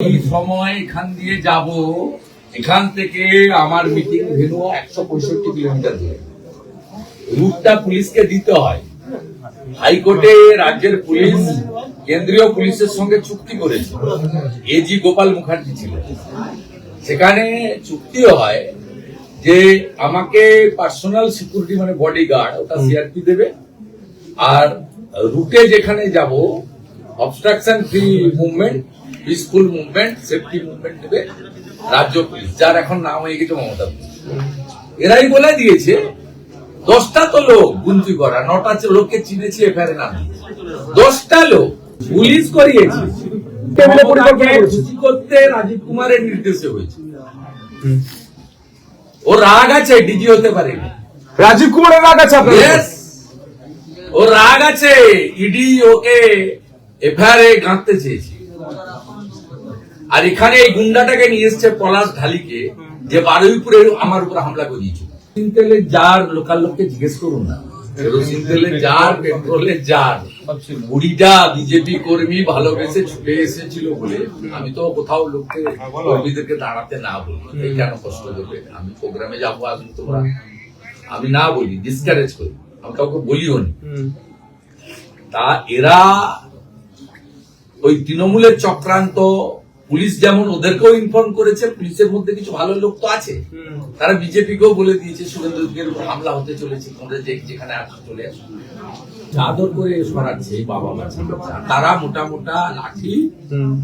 এই সময় এখান দিয়ে যাব। এখান থেকে আমার মিটিং ভেনু একশো পঁয়ষট্টি কিলোমিটার দূরে। রুটটা পুলিশকে দিতে হয়। হাইকোর্টে রাজ্যের পুলিশ কেন্দ্রীয় পুলিশের সঙ্গে চুক্তি করেছে। এজি গোপাল মুখার্জি ছিল। সেখানে চুক্তি হয় যে আমাকে পার্সোনাল সিকিউরিটি মানে বডিগার্ড ওটা সিআরপি দেবে। আর রুটে যেখানে যাব obstruction free movement peaceful movement safety movement দেবে রাজ্য পুলিশ। যার এখন নাম হয়ে গেছে মমতা এরাই বলে দিয়েছে দশটা তো লোক গুনতি করা নটা লোককে চিনেছি এফআইআর নাম দশটা লোক পুলিশ করিয়েছে। করতে রাজীব কুমারের নির্দেশে হয়েছে। ও রাগ আছে ডিজি হতে পারেনি। রাজীব কুমারের রাগ আছে ও রাগ আছে ইডি ওকে এফআইআর এ গাঁথতে চেয়েছে। আর এখানে এই গুন্ডাটাকে নিয়ে এসছে পলাশ ঢালিকে যে বারুইপুরে আমার উপর হামলা করিয়েছে যার লোকাল লোককে জিজ্ঞেস করুন না। যার পেট্রোলের যার। বুড়িটা বিজেপি কর্মী ভালোবেসে ছুটে এসেছিল বলে আমি তো কোথাও লোককে, কর্মীদেরকে দাঁড়াতে না বলি। কেন কষ্ট দেবে? আমি প্রোগ্রামে যাব তোমরা। আমি না বলি ডিসকারেজ করি। আমি কাউকে বলিও নি। তা এরা ওই তৃণমূলের চক্রান্ত পুলিশ যেমন ওদেরকেও ইনফর্ম করেছে পুলিশের মধ্যে কিছু ভালো লোক তো আছে। তারা বিজেপিকেও বলে দিয়েছে সুরেন্দ্রকে উপর হামলা হতে চলেছে তোমরা যেখানে আসো চলে আসো চাদর করে সরাচ্ছে বাবা বাচ্চা। তারা মোটা মোটা লাঠি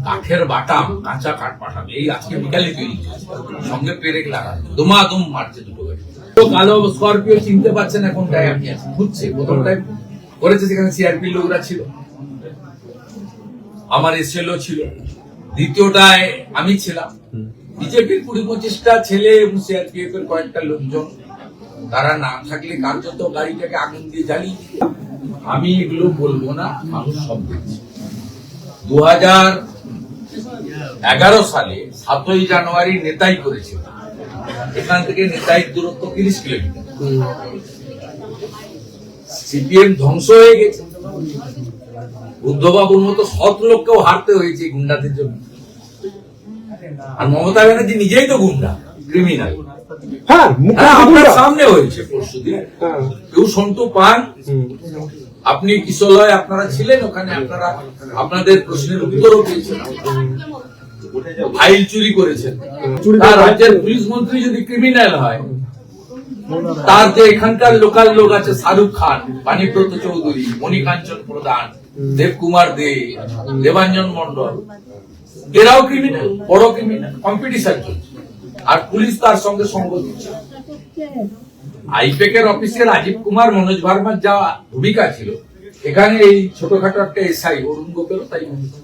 কাঠের বাটাম কাঁচা কাঠ পাঠাম এই আজকে বিকালে তৈরি সঙ্গে পেরেক লাগানো দমাদম মারছে দুটো গাড়ি। কালো স্করপিও চিনতে পারছেন না কোনটায় আপনি আছেন খুঁজছে। প্রথম টাইম করেছে সেখানে সিআরপি লোকরা ছিল। আমার এসএলও ছিল। দ্বিতীয়টায় আমি ছিলাম। বিজেপির কুড়ি পঁচিশটা ছেলে এবং সিআরপিএফ এর কয়েকটা লোকজন। তারা না থাকলে কার্যত গাড়িটাকে আগুন দিয়ে জ্বালিয়ে আমি এগুলো বলব না মানুষ সব দেখছে। দু হাজার এগারো সালে সাতই জানুয়ারি নেতাই করেছিল। এখান থেকে নেতাই দূরত্ব তিরিশ কিলোমিটার। সিপিএম ধ্বংস হয়ে গেছে। বুদ্ধবাবুর মতো সৎ লোককেও হারতে হয়েছে গুন্ডাদের জন্য। আর মমতা ব্যানার্জি নিজেই তো গুন্ডা ক্রিমিনাল হ্যাঁ আপনার সামনে হয়েছে পরশু দিন। হ্যাঁ। কেউ সন্তু পান আপনি কিশোলয় আপনারা ছিলেন ওখানে আপনারা আপনাদের প্রশ্নের উত্তরও পেয়েছেন। ফাইল চুরি করেছেন। রাজ্যের পুলিশ মন্ত্রী যদি ক্রিমিনাল হয় তার যে এখানকার লোকাল লোক আছে, শাহরুখ খান, বাণীব্রত চৌধুরী, মণিকাঞ্চন প্রধান, দেবকুমার দে, দেবাঞ্জন মন্ডল এরাও ক্রিমিনাল বড় ক্রিমিনাল কম্পিটিশন চলছে আর পুলিশ তার সঙ্গে সঙ্গ দিচ্ছে আইপেকের অফিসে রাজীব কুমার, মনোজ ভার্মার যা ভূমিকা ছিল, এখানে এই ছোটখাটো একটা এসআই অরুণ গোপেরও তাই ভূমিকা।